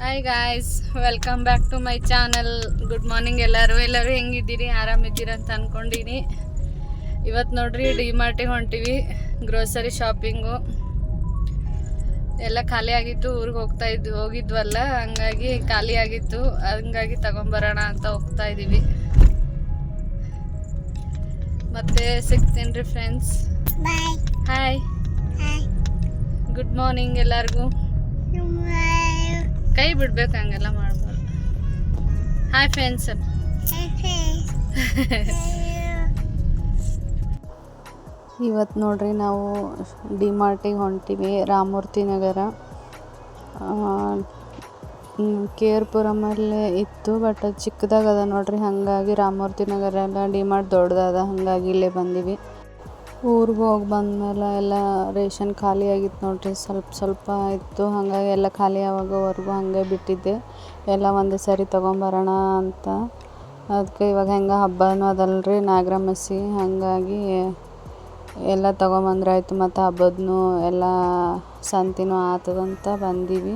Hi guys welcome back to my channel good morning ಎಲ್ಲರೂ. ಎಲ್ಲರೂ ಹೆಂಗಿದ್ದೀರಿ? ಆರಾಮಿದ್ದೀರಿ ಅಂತ ಅಂದ್ಕೊಂಡಿನಿ ಇವತ್ತು ನೋಡ್ರಿ ಡಿ ಮಾರ್ಟಿಗೆ ಹೊಂಟಿವಿ. ಗ್ರೋಸರಿ ಶಾಪಿಂಗು ಎಲ್ಲ ಖಾಲಿ ಆಗಿತ್ತು. ಊರಿಗೆ ಹೋಗ್ತಾ ಇದ್ವಿ ಹೋಗಿದ್ವಲ್ಲ? ಹಂಗಾಗಿ ಖಾಲಿ ಆಗಿತ್ತು. ಹಂಗಾಗಿ ತಗೊಂಬರೋಣ ಅಂತ ಹೋಗ್ತಾ ಇದ್ದೀವಿ ಮತ್ತೆ ಸಿಗ್ತೀನಿ ರೀ ಫ್ರೆಂಡ್ಸ್. ಹಾಯ್. ಗುಡ್ ಮಾರ್ನಿಂಗ್ ಎಲ್ಲರಿಗೂ. ಕೈ ಬಿಡ್ಬೇಕು, ಹಂಗೆಲ್ಲ ಮಾಡ್ಬಾರ್ದು. ಹಾಯ್ ಫ್ರೆಂಡ್ಸ್ ಇವತ್ತು ನೋಡ್ರಿ ನಾವು ಡಿ ಮಾರ್ಟಿಗೆ ಹೊಂಟೀವಿ ರಾಮೂರ್ತಿ ನಗರ. ಕೆ ಆರ್ ಪುರಮಲ್ಲೇ ಇತ್ತು ಬಟ್ ಅದು ಚಿಕ್ಕದಾಗದ ನೋಡ್ರಿ. ಹಾಗಾಗಿ ರಾಮಮೂರ್ತಿ ನಗರ ಎಲ್ಲ ಡಿ ಮಾರ್ಟ್ ದೊಡ್ಡದಾದ, ಹಾಗಾಗಿ ಇಲ್ಲೇ ಬಂದೀವಿ. ಊರಿಗೆ ಹೋಗಿ ಬಂದಮೇಲೆ ಎಲ್ಲ ರೇಷನ್ ಖಾಲಿ ಆಗಿತ್ತು ನೋಡ್ರಿ. ಸ್ವಲ್ಪ ಸ್ವಲ್ಪ ಇತ್ತು. ಹಾಗಾಗಿ ಎಲ್ಲ ಖಾಲಿ ಆಗೋವರೆಗೂ ಹಾಗೆ ಬಿಟ್ಟಿದ್ದೆ. ಎಲ್ಲ ಒಂದೇ ಸಾರಿ ತೊಗೊಂಬರೋಣ ಅಂತ. ಅದಕ್ಕೆ ಇವಾಗ ಹೆಂಗೆ ಹಬ್ಬನೂ ಅದಲ್ರಿ. ನಾಗರಮಸಿ ಹಾಗಾಗಿ ಎಲ್ಲ ತೊಗೊಂಬಂದ್ರಾಯ್ತು ಮತ್ತು ಹಬ್ಬದೂ ಎಲ್ಲ ಸಂತಿನೂ ಆತದಂತ ಬಂದೀವಿ.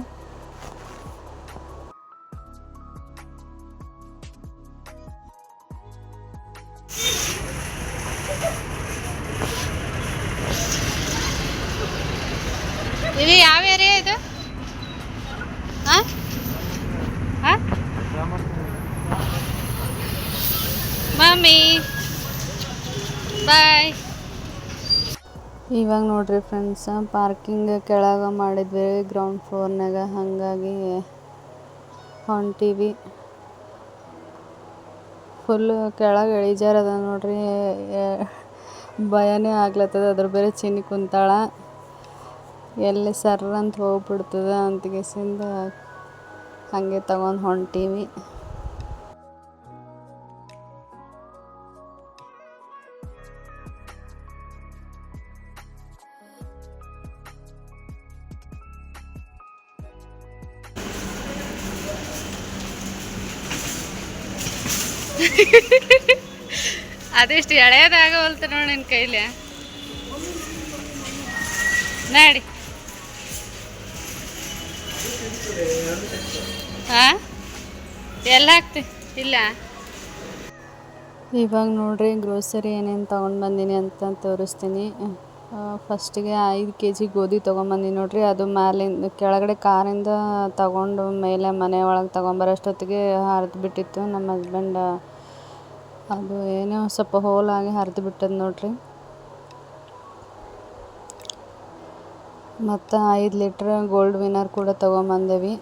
ಬಾಯ್ ಇವಾಗ ನೋಡ್ರಿ ಫ್ರೆಂಡ್ಸ್ ಪಾರ್ಕಿಂಗ್ ಕೆಳಗೆ ಮಾಡಿದ್ವಿ ಗ್ರೌಂಡ್ ಫ್ಲೋರ್ನಾಗ ಹಾಗಾಗಿ ಹೊಂಟೀವಿ ಫುಲ್ಲು ಕೆಳಗೆ ಇಳಿಜಾರದ ನೋಡ್ರಿ. ಭಯನೇ ಆಗ್ಲತ್ತದ. ಅದ್ರ ಬೇರೆ ಚಿನ್ನಿ ಕುಂತಾಳ. ಎಲ್ಲಿ ಸರ್ರ ಅಂತ ಹೋಗ್ಬಿಡ್ತದ ಅಂತಗೆಸಿಂದ ಹಾಗೆ ತಗೊಂಡು ಹೊಂಟೀವಿ ಅದೆಷ್ಟು ಎಳೆಯದಾಗವಲ್ತು ನೋಡಿ ನಿನ್ನ ಕೈಲಿ. ನಡಿ. ಹಾಂ ಎಲ್ಲ ಹಾಕ್ತಿ ಇಲ್ಲ? ಇವಾಗ ನೋಡ್ರಿ ಗ್ರೋಸರಿ ಏನೇನು ತೊಗೊಂಡು ಬಂದೀನಿ ಅಂತ ತೋರಿಸ್ತೀನಿ. ಫಸ್ಟಿಗೆ ಐದು ಕೆ ಜಿ ಗೋಧಿ ತೊಗೊಂಬಂದಿನಿ ನೋಡ್ರಿ. ಅದು ಮ್ಯಾಲಿಂದ, ಕೆಳಗಡೆ ಕಾರಿಂದ ತಗೊಂಡು ಮೇಲೆ ಮನೆ ಒಳಗೆ ತೊಗೊಂಬರೋಷ್ಟೊತ್ತಿಗೆ ಹರಿದು ಬಿಟ್ಟಿತ್ತು. ನಮ್ಮ ಹಸ್ಬೆಂಡ್ ಅದು ಏನೋ ಸ್ವಲ್ಪ ಹೋಲಾಗಿ ಹರಿದು ಬಿಟ್ಟದ ನೋಡ್ರಿ. ಮತ್ತು ಐದು ಲೀಟ್ರ್ ಗೋಲ್ಡ್ ವಿನ್ನರ್ ಕೂಡ ತೊಗೊಂಬಂದೇವಿ.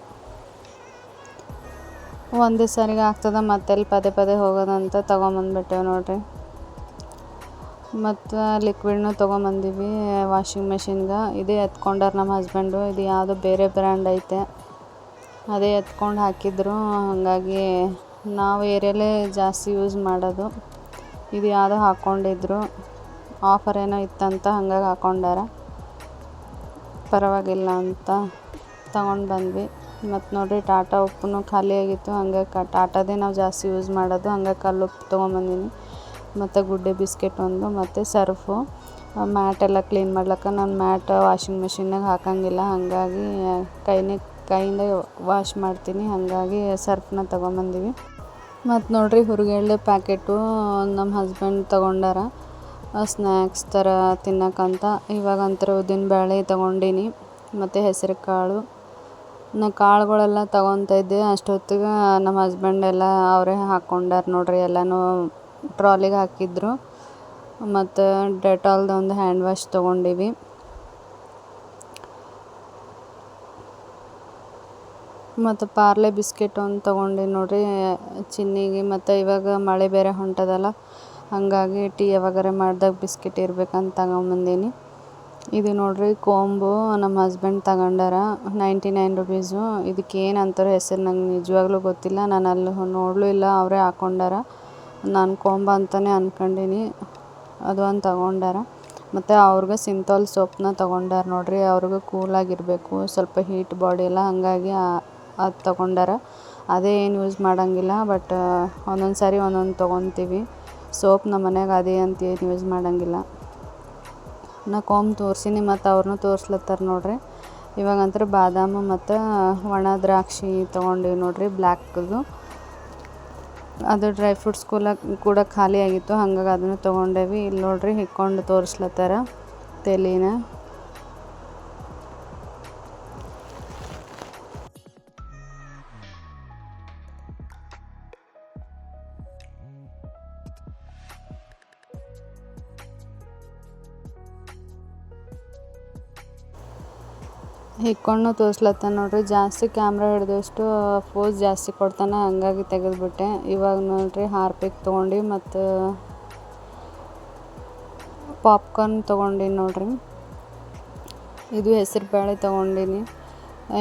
ಒಂದೇ ಸರಿಗೆ ಆಗ್ತದ ಮತ್ತೆಲ್ಲಿ ಪದೇ ಪದೇ ಹೋಗೋದಂತ ತೊಗೊಂಬಂದ್ಬಿಟ್ಟೇವೆ ನೋಡ್ರಿ. ಮತ್ತು ಲಿಕ್ವಿಡ್ನು ತೊಗೊಂಬಂದೀವಿ ವಾಷಿಂಗ್ ಮೆಷಿನ್ಗೆ ಇದೇ ಎತ್ಕೊಂಡಾರ ನಮ್ಮ ಹಸ್ಬೆಂಡು ಇದು ಯಾವುದೋ ಬೇರೆ ಬ್ರ್ಯಾಂಡ್ ಐತೆ. ಅದೇ ಎತ್ಕೊಂಡು ಹಾಕಿದ್ರು, ಹಾಗಾಗಿ ನಾವು ಏರಿಯಲ್ಲೇ ಜಾಸ್ತಿ ಯೂಸ್ ಮಾಡೋದು. ಇದು ಯಾವುದೋ ಹಾಕ್ಕೊಂಡಿದ್ರು ಆಫರ್ ಏನೋ ಇತ್ತಂತ ಹಂಗಾಗಿ ಹಾಕ್ಕೊಂಡಾರ ಪರವಾಗಿಲ್ಲ ಅಂತ ತಗೊಂಡು ಬಂದ್ವಿ. ಮತ್ತು ನೋಡಿರಿ ಟಾಟಾ ಉಪ್ಪು ಖಾಲಿ ಆಗಿತ್ತು. ಕ ಟಾಟಾದೇ ನಾವು ಜಾಸ್ತಿ ಯೂಸ್ ಮಾಡೋದು. ಹಂಗಾಗಿ ಕಲ್ಲು ಉಪ್ಪು ತೊಗೊಂಬಂದಿನಿ ಮತ್ತು ಗುಡ್ಡೆ ಬಿಸ್ಕೆಟ್ ಒಂದು, ಮತ್ತು ಸರ್ಫು. ಮ್ಯಾಟ್ ಎಲ್ಲ ಕ್ಲೀನ್ ಮಾಡ್ಲಿಕ್ಕೆ ನಾನು ಮ್ಯಾಟ್ ವಾಷಿಂಗ್ ಮೆಷಿನ್ನಾಗ ಹಾಕಂಗಿಲ್ಲ. ಹಾಗಾಗಿ ಕೈನೇ ಕೈಯಿಂದ ವಾಶ್ ಮಾಡ್ತೀನಿ. ಹಾಗಾಗಿ ಸರ್ಫ್ನ ತೊಗೊಂಬಂದೀವಿ. ಮತ್ತು ನೋಡಿರಿ ಹುರ್ಗೆಳ್ಳೆ ಪ್ಯಾಕೆಟು ನಮ್ಮ ಹಸ್ಬೆಂಡ್ ತೊಗೊಂಡಾರ. ಸ್ನ್ಯಾಕ್ಸ್ ಥರ ತಿನ್ನಕ್ಕಂತ ಇವಾಗಂತರ ಉದ್ದಿನಬೇಳೆ ತೊಗೊಂಡೀನಿ. ಮತ್ತು ಹೆಸರು ಕಾಳು. ನಾ ಕಾಳುಗಳೆಲ್ಲ ತೊಗೊತ ಇದ್ದೆ. ಅಷ್ಟೊತ್ತಿಗೆ ನಮ್ಮ ಹಸ್ಬೆಂಡ್ ಎಲ್ಲ ಅವರೇ ಹಾಕ್ಕೊಂಡಾರ ನೋಡಿರಿ. ಎಲ್ಲನೂ ಟ್ರಾಲಿಗೆ ಹಾಕಿದ್ರು. ಮತ್ತು ಡೆಟಾಲ್ದು ಒಂದು ಹ್ಯಾಂಡ್ ವಾಶ್ ತೊಗೊಂಡೀವಿ. ಮತ್ತು ಪಾರ್ಲೆ ಬಿಸ್ಕೆಟ್ ಒಂದು ತೊಗೊಂಡೆ ನೋಡಿರಿ, ಚಿನ್ನಿಗೆ ಮತ್ತು ಇವಾಗ ಮಳೆ ಬೇರೆ ಹೊಂಟದಲ್ಲ, ಹಾಗಾಗಿ ಟೀ ಯಾವಾಗಾರೆ ಮಾಡ್ದಾಗ ಬಿಸ್ಕೆಟ್ ಇರ್ಬೇಕಂತ ತಗೊಂಬಂದೀನಿ. ಇದು ನೋಡಿರಿ ಕೋಂಬು ನಮ್ಮ ಹಸ್ಬೆಂಡ್ ತಗೊಂಡಾರ ನೈಂಟಿ ನೈನ್ ರುಪೀಸು ಇದಕ್ಕೆ ಏನು ಅಂತಾರೋ ಹೆಸರು ನಂಗೆ ನಿಜವಾಗ್ಲೂ ಗೊತ್ತಿಲ್ಲ, ನಾನು ಅಲ್ಲಿ ನೋಡಲೂ ಇಲ್ಲ, ಅವರೇ ಹಾಕೊಂಡಾರ. ನಾನು ಕೊಂಬ ಅಂತಲೇ ಅಂದ್ಕೊಂಡೀನಿ ಅದು ಒಂದು ತಗೊಂಡಾರ. ಮತ್ತು ಅವ್ರಿಗೆ ಸಿಂಥಾಲ್ ಸೋಪ್ನ ತೊಗೊಂಡಾರ ನೋಡ್ರಿ, ಅವ್ರಿಗೆ ಕೂಲಾಗಿರಬೇಕು ಸ್ವಲ್ಪ ಹೀಟ್ ಬಾಡಿ ಎಲ್ಲ, ಹಾಗಾಗಿ ಅದು ತೊಗೊಂಡಾರ. ಅದೇ ಏನು ಯೂಸ್ ಮಾಡೋಂಗಿಲ್ಲ, ಬಟ್ ಒಂದೊಂದು ಸಾರಿ ಒಂದೊಂದು ತೊಗೊತೀವಿ. ಸೋಪ್ ನಮ್ಮ ಮನೆಗೆ ಅದೇ ಅಂತ ಏನು ಯೂಸ್ ಮಾಡೋಂಗಿಲ್ಲ. ನಾ ಕೋಮ್ ತೋರ್ಸೀನಿ ಮತ್ತು ಅವ್ರನ್ನೂ ತೋರಿಸ್ಲತ್ತಾರ ನೋಡ್ರಿ. ಇವಾಗಂತೂ ಬಾದಾಮು ಮತ್ತು ಒಣ ದ್ರಾಕ್ಷಿ ತೊಗೊಂಡಿವಿ ನೋಡ್ರಿ, ಬ್ಲ್ಯಾಕ್ದು. ಅದು ಡ್ರೈ ಫ್ರೂಟ್ಸ್ ಕೂಲ, ಕೂಡ ಖಾಲಿ ಆಗಿತ್ತು, ಹಂಗಾಗಿ ಅದನ್ನು ತೊಗೊಂಡೇವಿ. ಇಲ್ಲಿ ನೋಡ್ರಿ ಹಿಕ್ಕೊಂಡು ತೋರಿಸ್ಲತ್ತಾರ, ತೆಲಿನ. ಹಿಕ್ಕೊಂಡು ತೋರಿಸ್ಲತ್ತಾನ ನೋಡ್ರಿ. ಜಾಸ್ತಿ ಕ್ಯಾಮ್ರಾ ಹಿಡಿದಷ್ಟು ಫೋಸ್ ಜಾಸ್ತಿ ಕೊಡ್ತಾನೆ. ಹಂಗಾಗಿ ತೆಗೆದುಬಿಟ್ಟೆ. ಇವಾಗ ನೋಡ್ರಿ, ಹಾರ್ಪಿಕ್ ತೊಗೊಂಡು ಮತ್ತು ಪಾಪ್ಕಾರ್ನ್ ತೊಗೊಂಡಿನಿ ನೋಡ್ರಿ. ಇದು ಹೆಸರು ಬೇಳೆ ತೊಗೊಂಡೀನಿ.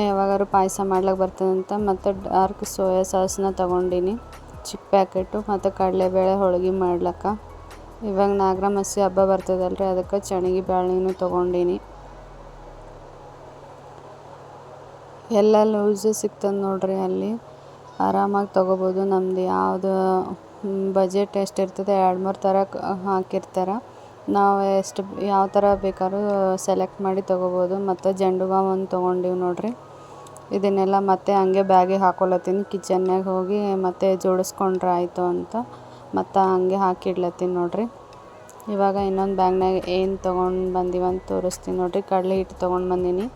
ಯಾವಾಗಾದ್ರು ಪಾಯಸ ಮಾಡ್ಲಿಕ್ಕೆ ಬರ್ತದಂತ ಮತ್ತು ಡಾರ್ಕ್ ಸೋಯಾ ಸಾಸ್ನ ತೊಗೊಂಡಿನಿ. ಚಿಕ್ಕ ಪ್ಯಾಕೆಟು ಮತ್ತು ಕಡಲೆಬೇಳೆ ಹೋಳಿಗೆ ಮಾಡ್ಲಿಕ್ಕೆ. ಇವಾಗ ನಾಗರ ಮಸಿ ಹಬ್ಬ ಬರ್ತದಲ್ರಿ. ಅದಕ್ಕೆ ಚಣಿಗೆ ಬ್ಯಾಳಿನೂ ತೊಗೊಂಡಿನಿ. ಎಲ್ಲ ಲೂಸ್ ಸಿಗ್ತದೆ ನೋಡ್ರಿ ಅಲ್ಲಿ. ಆರಾಮಾಗಿ ತೊಗೋಬೋದು. ನಮ್ದು ಯಾವುದು ಬಜೆಟ್ ಎಷ್ಟು ಇರ್ತದೆ ಎರಡು ಮೂರು ಥರ ಹಾಕಿರ್ತಾರೆ. ನಾವು ಎಷ್ಟು ಯಾವ ಥರ ಬೇಕಾದ್ರೂ ಸೆಲೆಕ್ಟ್ ಮಾಡಿ ತೊಗೋಬೋದು. ಮತ್ತು ಜಂಡು ಒಂದು ತೊಗೊಂಡೀವಿ ನೋಡ್ರಿ. ಇದನ್ನೆಲ್ಲ ಮತ್ತೆ ಹಂಗೆ ಬ್ಯಾಗಿಗೆ ಹಾಕೊಳತ್ತೀನಿ ಕಿಚನ್ನಾಗ ಹೋಗಿ ಮತ್ತೆ ಜೋಡಿಸ್ಕೊಂಡ್ರೆ ಆಯಿತು ಅಂತ. ಮತ್ತು ಹಂಗೆ ಹಾಕಿಡ್ಲತ್ತೀನಿ ನೋಡ್ರಿ. ಇವಾಗ ಇನ್ನೊಂದು ಬ್ಯಾಗ್ನಾಗ ಏನು ತೊಗೊಂಡು ಬಂದಿವಂತ ತೋರಿಸ್ತೀನಿ ನೋಡ್ರಿ. ಕಡಲೆ ಹಿಟ್ಟು ತೊಗೊಂಡು ಬಂದೀನಿ.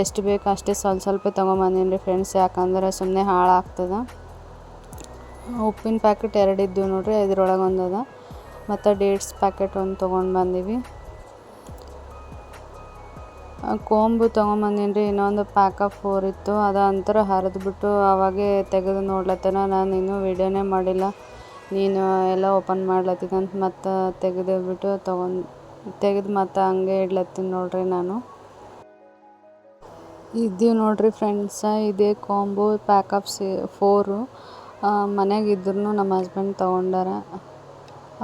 ಎಷ್ಟು ಬೇಕು ಅಷ್ಟೇ ಸ್ವಲ್ಪ ಸ್ವಲ್ಪ ತೊಗೊಂಬಂದೀನಿ ರೀ ಫ್ರೆಂಡ್ಸ್ ಯಾಕಂದ್ರೆ ಸುಮ್ಮನೆ ಹಾಳಾಗ್ತದೆ. ಉಪ್ಪಿನ ಪ್ಯಾಕೆಟ್ ಎರಡು ಇದ್ದು ನೋಡ್ರಿ ಇದ್ರೊಳಗೆ ಒಂದು ಅದ ಮತ್ತು ಡೇಟ್ಸ್ ಪ್ಯಾಕೆಟ್ ಒಂದು ತೊಗೊಂಡು ಬಂದೀವಿ ಕೋಂಬು ತೊಗೊಂಬಂದೀನಿ ರೀ ಇನ್ನೊಂದು ಪ್ಯಾಕ್ ಫೋರ್ ಇತ್ತು. ಅದು ಅಂತರ ಹರಿದ್ಬಿಟ್ಟು ಅವಾಗೇ ತೆಗೆದು ನೋಡ್ಲತ್ತನ. ನಾನು ಇನ್ನೂ ವೀಡಿಯೋನೇ ಮಾಡಿಲ್ಲ. ನೀನು ಎಲ್ಲ ಓಪನ್ ಮಾಡ್ಲತ್ತಿದ್ದಂತ ಮತ್ತು ತೆಗೆದು ಬಿಟ್ಟು ತೊಗೊಂಡು ತೆಗೆದು ಮತ್ತು ಹಂಗೆ ಇಡ್ಲತ್ತೀನಿ ನೋಡ್ರಿ ನಾನು. ಇದ್ದೀವಿ ನೋಡ್ರಿ ಫ್ರೆಂಡ್ಸ ಇದೇ combo pack of say four ಮನ್ಯಾಗ ಇದ್ರೂ ನಮ್ಮ ಹಸ್ಬೆಂಡ್ ತೊಗೊಂಡಾರ.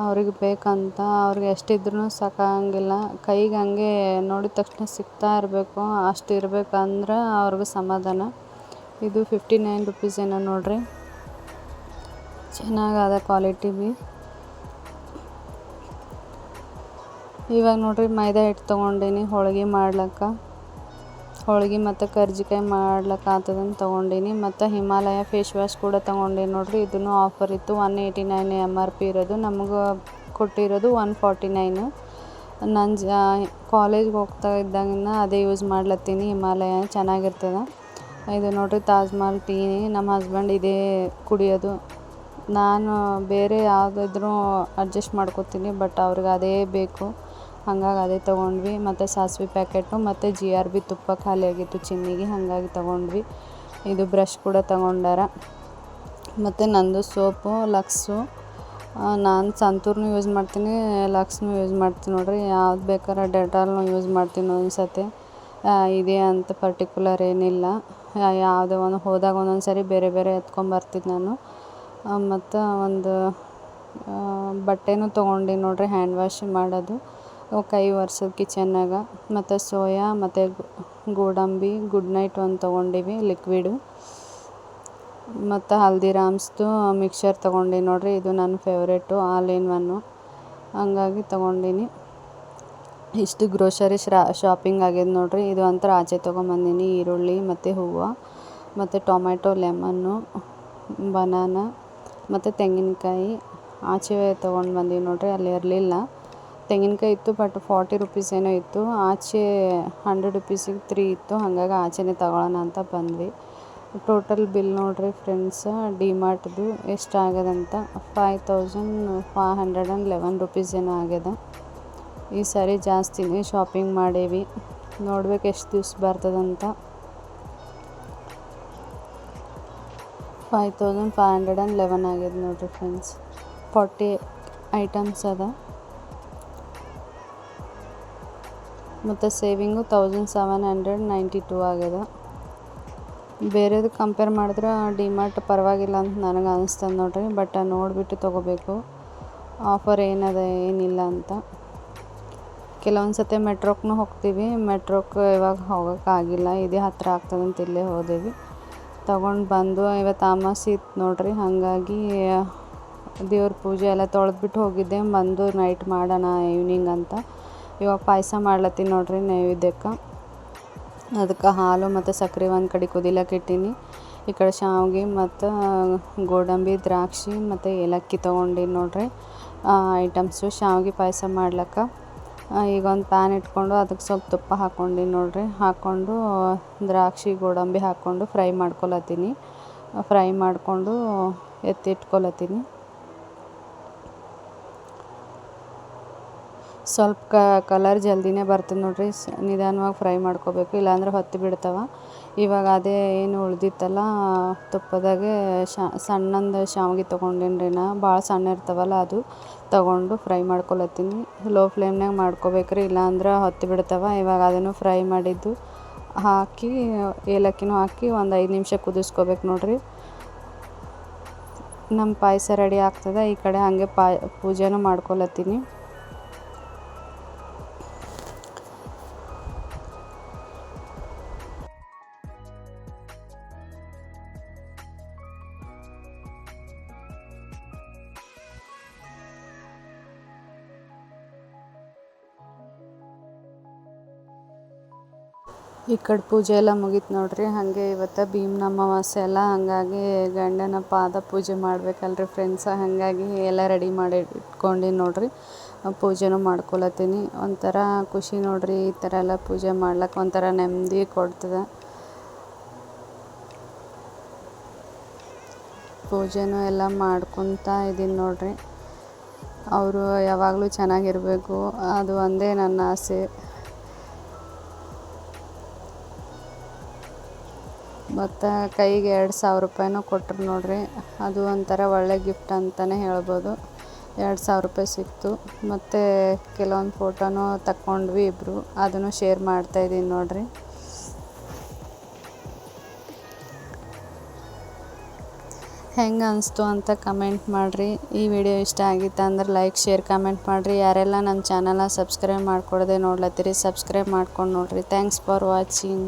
ಅವ್ರಿಗೆ ಬೇಕಂತ, ಅವ್ರಿಗೆ ಎಷ್ಟಿದ್ರೂ ಸಾಕಾಗಂಗಿಲ್ಲ. ಕೈಗೆ ಹಂಗೆ ನೋಡಿದ ತಕ್ಷಣ ಸಿಗ್ತಾ ಇರಬೇಕು, ಅಷ್ಟು ಇರಬೇಕಂದ್ರೆ ಅವ್ರಿಗೆ ಸಮಾಧಾನ. ಇದು ಫಿಫ್ಟಿ ನೈನ್ ರುಪೀಸ್ ಏನೋ ನೋಡ್ರಿ. ಚೆನ್ನಾಗದ ಕ್ವಾಲಿಟಿ ಬಿ. ಇವಾಗ ನೋಡ್ರಿ ಮೈದಾ ಹಿಟ್ಟು ತೊಗೊಂಡೀನಿ, ಹೋಳಿಗೆ ಮಾಡ್ಲಿಕ್ಕೆ. ಹೋಳ್ಗೆ ಮತ್ತು ಕರ್ಜಿಕಾಯಿ ಮಾಡ್ಲಿಕ್ಕಾಗ್ತದಂತ ತೊಗೊಂಡೀನಿ. ಮತ್ತು ಹಿಮಾಲಯ ಫೇಸ್ ವಾಶ್ ಕೂಡ ತೊಗೊಂಡೀನಿ ನೋಡಿರಿ. ಇದೂ ಆಫರ್ ಇತ್ತು one eighty nine M R P ಇರೋದು. ನಮಗೆ ಕೊಟ್ಟಿರೋದು ಒನ್ ಫಾರ್ಟಿ ನೈನು ನಾನು ಜ ಕಾಲೇಜ್ಗೆ ಹೋಗ್ತಾ ಇದ್ದಾಗಿಂದ ಅದೇ ಯೂಸ್ ಮಾಡ್ಲತ್ತೀನಿ. ಹಿಮಾಲಯ ಚೆನ್ನಾಗಿರ್ತದೆ. ಇದು ನೋಡಿರಿ ತಾಜ್ ಮಹಲ್ ಟೀ. ನಮ್ಮ ಹಸ್ಬೆಂಡ್ ಇದೇ ಕುಡಿಯೋದು. ನಾನು ಬೇರೆ ಯಾವುದಾದ್ರೂ ಅಡ್ಜಸ್ಟ್ ಮಾಡ್ಕೋತೀನಿ ಬಟ್ ಅವ್ರಿಗೆ ಅದೇ ಬೇಕು. ಹಂಗಾಗಿ ಅದೇ ತೊಗೊಂಡ್ವಿ. ಮತ್ತು ಸಾಸಿವೆ ಪ್ಯಾಕೆಟು, ಮತ್ತು ಜಿ ಆರ್ ಬಿ ತುಪ್ಪ ಖಾಲಿಯಾಗಿತ್ತು ಚಿನ್ನಿಗೆ, ಹಾಗಾಗಿ ತೊಗೊಂಡ್ವಿ. ಇದು ಬ್ರಷ್ ಕೂಡ ತೊಗೊಂಡಾರ. ಮತ್ತು ನಂದು ಸೋಪು, ಲಕ್ಸು ನಾನು ಸಂತೂರ್ನು ಯೂಸ್ ಮಾಡ್ತೀನಿ, ಲಕ್ಸ್ನು ಯೂಸ್ ಮಾಡ್ತೀನಿ ನೋಡ್ರಿ. ಯಾವ್ದು ಬೇಕಾದ್ರೆ ಡೆಟಾಲ್ನು ಯೂಸ್ ಮಾಡ್ತೀನಿ ಒಂದೊಂದು ಸತಿ ಇದೇ ಅಂತ ಪರ್ಟಿಕ್ಯುಲರ್ ಏನಿಲ್ಲ. ಯಾವುದೇ ಒಂದು ಹೋದಾಗ ಒಂದೊಂದು ಸರಿ ಬೇರೆ ಬೇರೆ ಎತ್ಕೊಂಬರ್ತಿದ್ದೆ ನಾನು. ಮತ್ತು ಒಂದು ಬಟ್ಟೆನೂ ತೊಗೊಂಡು ನೋಡ್ರಿ ಹ್ಯಾಂಡ್ ವಾಶ್ ಮಾಡೋದು. ಕೈ ಒರ್ಸೋದು ಕಿಚನ್ನಾಗ ಮತ್ತು ಸೋಯಾ, ಮತ್ತು ಗೋಡಂಬಿ, ಗುಡ್ ನೈಟ್ ಒಂದು ತೊಗೊಂಡೀವಿ, ಲಿಕ್ವಿಡು. ಮತ್ತು ಹಲ್ದಿರಾಮ್ಸ್ದು ಮಿಕ್ಸರ್ ತೊಗೊಂಡೀನಿ ನೋಡಿರಿ, ಇದು ನನ್ನ ಫೇವ್ರೇಟು ಆಲ್ ಇನ್ ಒನ್ನು ಹಂಗಾಗಿ ತೊಗೊಂಡೀನಿ. ಇಷ್ಟು ಗ್ರೋಸರಿ ಶ್ರಾ ಶಾಪಿಂಗ್ ಆಗ್ಯದ ನೋಡಿರಿ, ಇದು ಅಂತರ ಆಚೆ ತೊಗೊಂಬಂದೀನಿ, ಈರುಳ್ಳಿ ಮತ್ತು ಹೂವು, ಮತ್ತು ಟೊಮೆಟೊ ಲೆಮನ್ನು ಬನಾನ ಮತ್ತು ತೆಂಗಿನಕಾಯಿ. ಆಚೆ ತೊಗೊಂಡು ಬಂದೀವಿ ನೋಡಿರಿ, ಅಲ್ಲಿ ಇರಲಿಲ್ಲ. ತೆಂಗಿನಕಾಯಿ ಇತ್ತು ಬಟ್ ಫಾರ್ಟಿ ರುಪೀಸ್ ಏನೋ ಇತ್ತು. ಆಚೆ ಹಂಡ್ರೆಡ್ ರುಪೀಸಿಗೆ ತ್ರೀ ಇತ್ತು. ಹಾಗಾಗಿ ಆಚೆನೇ ತಗೊಳ್ಳೋಣ ಅಂತ ಬಂದ್ವಿ. ಟೋಟಲ್ ಬಿಲ್ ನೋಡ್ರಿ ಫ್ರೆಂಡ್ಸ ಡಿಮಾರ್ಟ್ದು ಎಷ್ಟು ಆಗ್ಯದಂತ five thousand five hundred and eleven rupees ಏನೋ ಆಗ್ಯದ. ಈ ಸಾರಿ ಜಾಸ್ತಿನೇ ಶಾಪಿಂಗ್ ಮಾಡೇವಿ. ನೋಡ್ಬೇಕು ಎಷ್ಟು ದಿವ್ಸ ಬರ್ತದಂತ five thousand five hundred and eleven ಆಗ್ಯದ ನೋಡ್ರಿ ಫ್ರೆಂಡ್ಸ್ ಫಾರ್ಟಿ ಐಟಮ್ಸ್ ಅದ. ಮತ್ತು saving thousand seven hundred ninety two ಆಗ್ಯದ ಬೇರೆದು ಕಂಪೇರ್ ಮಾಡಿದ್ರೆ ಡಿಮಾರ್ಟ್ ಪರವಾಗಿಲ್ಲ ಅಂತ ನನಗೆ ಅನಿಸ್ತದೆ ನೋಡ್ರಿ ಬಟ್ ನೋಡಿಬಿಟ್ಟು ತೊಗೋಬೇಕು. ಆಫರ್ ಏನದ, ಏನಿಲ್ಲ ಅಂತ. ಕೆಲವೊಂದು ಸತಿ ಮೆಟ್ರೋಕ್ನು ಹೋಗ್ತೀವಿ. ಮೆಟ್ರೋಕ್ ಇವಾಗ ಹೋಗೋಕ್ಕಾಗಿಲ್ಲ. ಇದೇ ಹತ್ತಿರ ಆಗ್ತದಂತ ಇಲ್ಲೇ ಹೋದೇವಿ. ತೊಗೊಂಡು ಬಂದು, ಇವತ್ತು ಅಮಾಸಿ ಇತ್ತು ನೋಡ್ರಿ, ಹಾಗಾಗಿ ದೇವ್ರ ಪೂಜೆ ಎಲ್ಲ ತೊಳೆದ್ಬಿಟ್ಟು ಹೋಗಿದ್ದೆ. ಬಂದು ನೈಟ್ ಮಾಡೋಣ ಈವ್ನಿಂಗ್ ಅಂತ. ಇವಾಗ ಪಾಯಸ ಮಾಡ್ಲತ್ತೀನಿ ನೋಡ್ರಿ ನೈವೇದ್ಯಕ್ಕೆ. ಅದಕ್ಕೆ ಹಾಲು ಮತ್ತು ಸಕ್ಕರೆ ಒಂದು ಕಡೆ ಕುದಿಲಕ್ಕೆ ಇಟ್ಟೀನಿ. ಈ ಕಡೆ ಶಾವ್ಗೆ ಮತ್ತು ಗೋಡಂಬಿ, ದ್ರಾಕ್ಷಿ ಮತ್ತು ಏಲಕ್ಕಿ ತೊಗೊಂಡಿನಿ ನೋಡ್ರಿ. ಐಟಮ್ಸು ಶಾವಿಗೆ ಪಾಯಸ ಮಾಡ್ಲಿಕ್ಕೆ. ಈಗ ಒಂದು ಪ್ಯಾನ್ ಇಟ್ಕೊಂಡು ಅದಕ್ಕೆ ಸ್ವಲ್ಪ ತುಪ್ಪ ಹಾಕ್ಕೊಂಡಿನಿ ನೋಡ್ರಿ. ಹಾಕ್ಕೊಂಡು ದ್ರಾಕ್ಷಿ, ಗೋಡಂಬಿ ಹಾಕ್ಕೊಂಡು ಫ್ರೈ ಮಾಡ್ಕೊಳತ್ತೀನಿ ಫ್ರೈ ಮಾಡಿಕೊಂಡು ಎತ್ತಿಟ್ಕೊಳತ್ತೀನಿ ಸ್ವಲ್ಪ ಕಲರ್ ಜಲ್ದಿನೇ ಬರ್ತದೆ ನೋಡಿರಿ. ನಿಧಾನವಾಗಿ ಫ್ರೈ ಮಾಡ್ಕೋಬೇಕು. ಇಲ್ಲಾಂದ್ರೆ ಹೊತ್ತಿ ಬಿಡ್ತಾವೆ. ಇವಾಗ ಅದೇ ಏನು ಉಳ್ದಿತ್ತಲ್ಲ, ತುಪ್ಪದಾಗೆ ಸಣ್ಣಂದು ಶಾವ್ಗೆ ತೊಗೊಂಡೇನಿ ರೀ ನಾ. ಭಾಳ ಸಣ್ಣ ಇರ್ತಾವಲ್ಲ ಅದು. ತೊಗೊಂಡು ಫ್ರೈ ಮಾಡ್ಕೊಳತ್ತೀನಿ. ಲೋ ಫ್ಲೇಮ್ನಾಗ ಮಾಡ್ಕೋಬೇಕ್ರಿ. ಇಲ್ಲಾಂದ್ರೆ ಹೊತ್ತಿ ಬಿಡ್ತವೆ. ಇವಾಗ ಅದನ್ನು ಫ್ರೈ ಮಾಡಿದ್ದು ಹಾಕಿ, ಏಲಕ್ಕಿನೂ ಹಾಕಿ ಒಂದು ಐದು ನಿಮಿಷ ಕುದಿಸ್ಕೋಬೇಕು ನೋಡಿರಿ. ನಮ್ಮ ಪಾಯಸ ರೆಡಿ ಆಗ್ತದೆ. ಈ ಕಡೆ ಹಾಗೆ ಪಾಯ ಪೂಜೆನೂ ಮಾಡ್ಕೊಳತ್ತೀನಿ. ಈ ಕಡೆ ಪೂಜೆ ಎಲ್ಲ ಮುಗೀತು ನೋಡ್ರಿ. ಹಾಗೆ ಇವತ್ತು ಭೀಮ್ನ ಅಮಾವಾಸ್ಯೆ ಎಲ್ಲ, ಹಾಗಾಗಿ ಗಂಡನ ಪಾದ ಪೂಜೆ ಮಾಡ್ಬೇಕಲ್ರಿ ಫ್ರೆಂಡ್ಸ ಹಾಗಾಗಿ ಎಲ್ಲ ರೆಡಿ ಮಾಡಿ ಇಟ್ಕೊಂಡೀನಿ ನೋಡ್ರಿ. ಪೂಜೆನೂ ಮಾಡ್ಕೊಳತ್ತೀನಿ. ಒಂಥರ ಖುಷಿ ನೋಡ್ರಿ ಈ ಥರ ಎಲ್ಲ ಪೂಜೆ ಮಾಡ್ಲಿಕ್ಕೆ ಒಂಥರ ನೆಮ್ಮದಿ ಕೊಡ್ತದೆ. ಪೂಜೆನೂ ಎಲ್ಲ ಮಾಡ್ಕೊತಾ ಇದ್ದೀನಿ ನೋಡ್ರಿ. ಅವರು ಯಾವಾಗಲೂ ಚೆನ್ನಾಗಿರಬೇಕು. ಅದು ಒಂದೇ ನನ್ನ ಆಸೆ. ಮತ್ತು ಕೈಗೆ ಎರಡು ಸಾವಿರ ರೂಪಾಯಿನೂ ಕೊಟ್ಟರು ನೋಡಿರಿ. ಅದು ಒಂಥರ ಒಳ್ಳೆ ಗಿಫ್ಟ್ ಅಂತಲೇ ಹೇಳ್ಬೋದು. ಎರಡು ಸಾವಿರ ರೂಪಾಯಿ ಸಿಕ್ತು. ಮತ್ತು ಕೆಲವೊಂದು ಫೋಟೋನೂ ತಕ್ಕೊಂಡ್ವಿ ಇಬ್ಬರು ಅದನ್ನು ಶೇರ್ ಮಾಡ್ತಾಯಿದ್ದೀನಿ ನೋಡಿರಿ. ಹೆಂಗೆ ಅನಿಸ್ತು ಅಂತ ಕಮೆಂಟ್ ಮಾಡಿರಿ. ಈ ವಿಡಿಯೋ ಇಷ್ಟ ಆಗಿತ್ತು ಅಂದ್ರೆ ಲೈಕ್ ಶೇರ್ ಕಮೆಂಟ್ ಮಾಡಿರಿ. ಯಾರೆಲ್ಲ ನನ್ನ ಚಾನಲ್ನ ಸಬ್ಸ್ಕ್ರೈಬ್ ಮಾಡ್ಕೊಡದೆ ನೋಡ್ಲತ್ತೀರಿ ಸಬ್ಸ್ಕ್ರೈಬ್ ಮಾಡ್ಕೊಂಡು ನೋಡಿರಿ. Thanks for watching